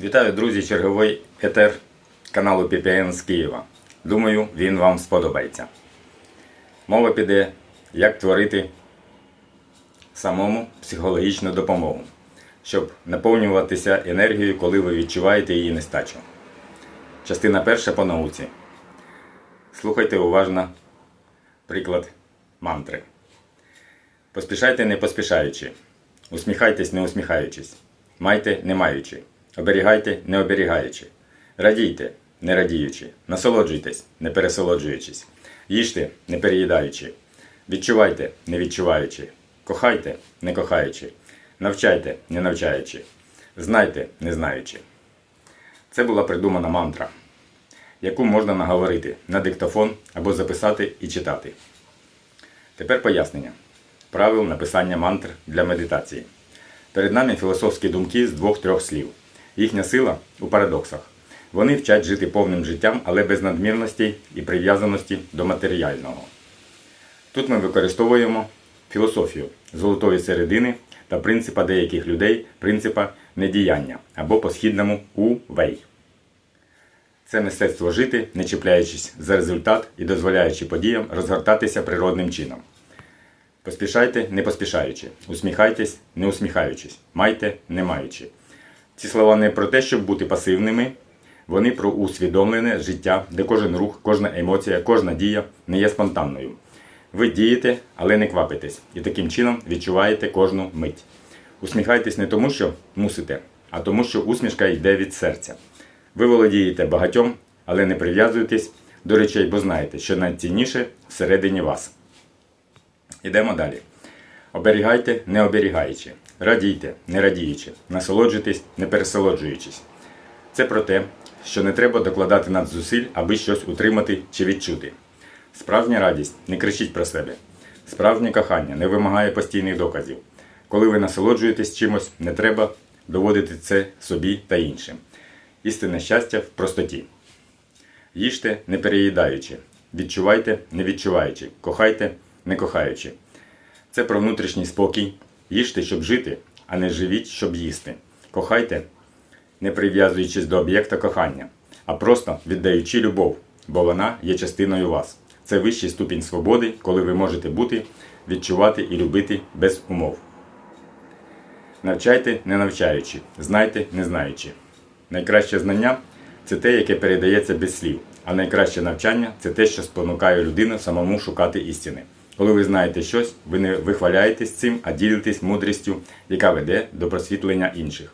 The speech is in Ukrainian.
Вітаю, друзі, черговий етер каналу PPN з Києва. Думаю, він вам сподобається. Мова піде, як творити самому психологічну допомогу, щоб наповнюватися енергією, коли ви відчуваєте її нестачу. Частина перша по науці. Слухайте уважно приклад мантри. Поспішайте не поспішаючи. Усміхайтесь не усміхаючись. Майте не маючи. Оберігайте не оберігаючи. Радійте не радіючи. Насолоджуйтесь не пересолоджуючись. Їжте не переїдаючи. Відчувайте не відчуваючи. Кохайте не кохаючи. Навчайте не навчаючи. Знайте не знаючи. Це була придумана мантра, яку можна наговорити на диктофон або записати і читати. Тепер пояснення. Правил написання мантр для медитації. Перед нами філософські думки з двох-трьох слів. Їхня сила у парадоксах. Вони вчать жити повним життям, але без надмірності і прив'язаності до матеріального. Тут ми використовуємо філософію золотої середини та принципа деяких людей, принципа недіяння або по-східному увей. Це мистецтво жити, не чіпляючись за результат і дозволяючи подіям розгортатися природним чином. Поспішайте, не поспішаючи. Усміхайтесь, не усміхаючись. Майте, не маючи. Ці слова не про те, щоб бути пасивними, вони про усвідомлене життя, де кожен рух, кожна емоція, кожна дія не є спонтанною. Ви дієте, але не квапитесь, і таким чином відчуваєте кожну мить. Усміхайтесь не тому, що мусите, а тому, що усмішка йде від серця. Ви володієте багатьом, але не прив'язуєтесь до речей, бо знаєте, що найцінніше всередині вас. Ідемо далі. Оберігайте, не оберігаючи. Радійте, не радіючи. Насолоджуйтесь, не пересолоджуючись. Це про те, що не треба докладати надзусиль, аби щось утримати чи відчути. Справжня радість не кричіть про себе. Справжнє кохання не вимагає постійних доказів. Коли ви насолоджуєтесь чимось, не треба доводити це собі та іншим. Істинне щастя в простоті. Їжте, не переїдаючи. Відчувайте, не відчуваючи. Кохайте, не кохаючи. Це про внутрішній спокій. Їжте, щоб жити, а не живіть, щоб їсти. Кохайте, не прив'язуючись до об'єкта кохання, а просто віддаючи любов, бо вона є частиною вас. Це вищий ступінь свободи, коли ви можете бути, відчувати і любити без умов. Навчайте, не навчаючи, знайте, не знаючи. Найкраще знання це те, яке передається без слів, а найкраще навчання це те, що спонукає людину самому шукати істини. Коли ви знаєте щось, ви не вихваляєтесь цим, а ділитесь мудрістю, яка веде до просвітлення інших.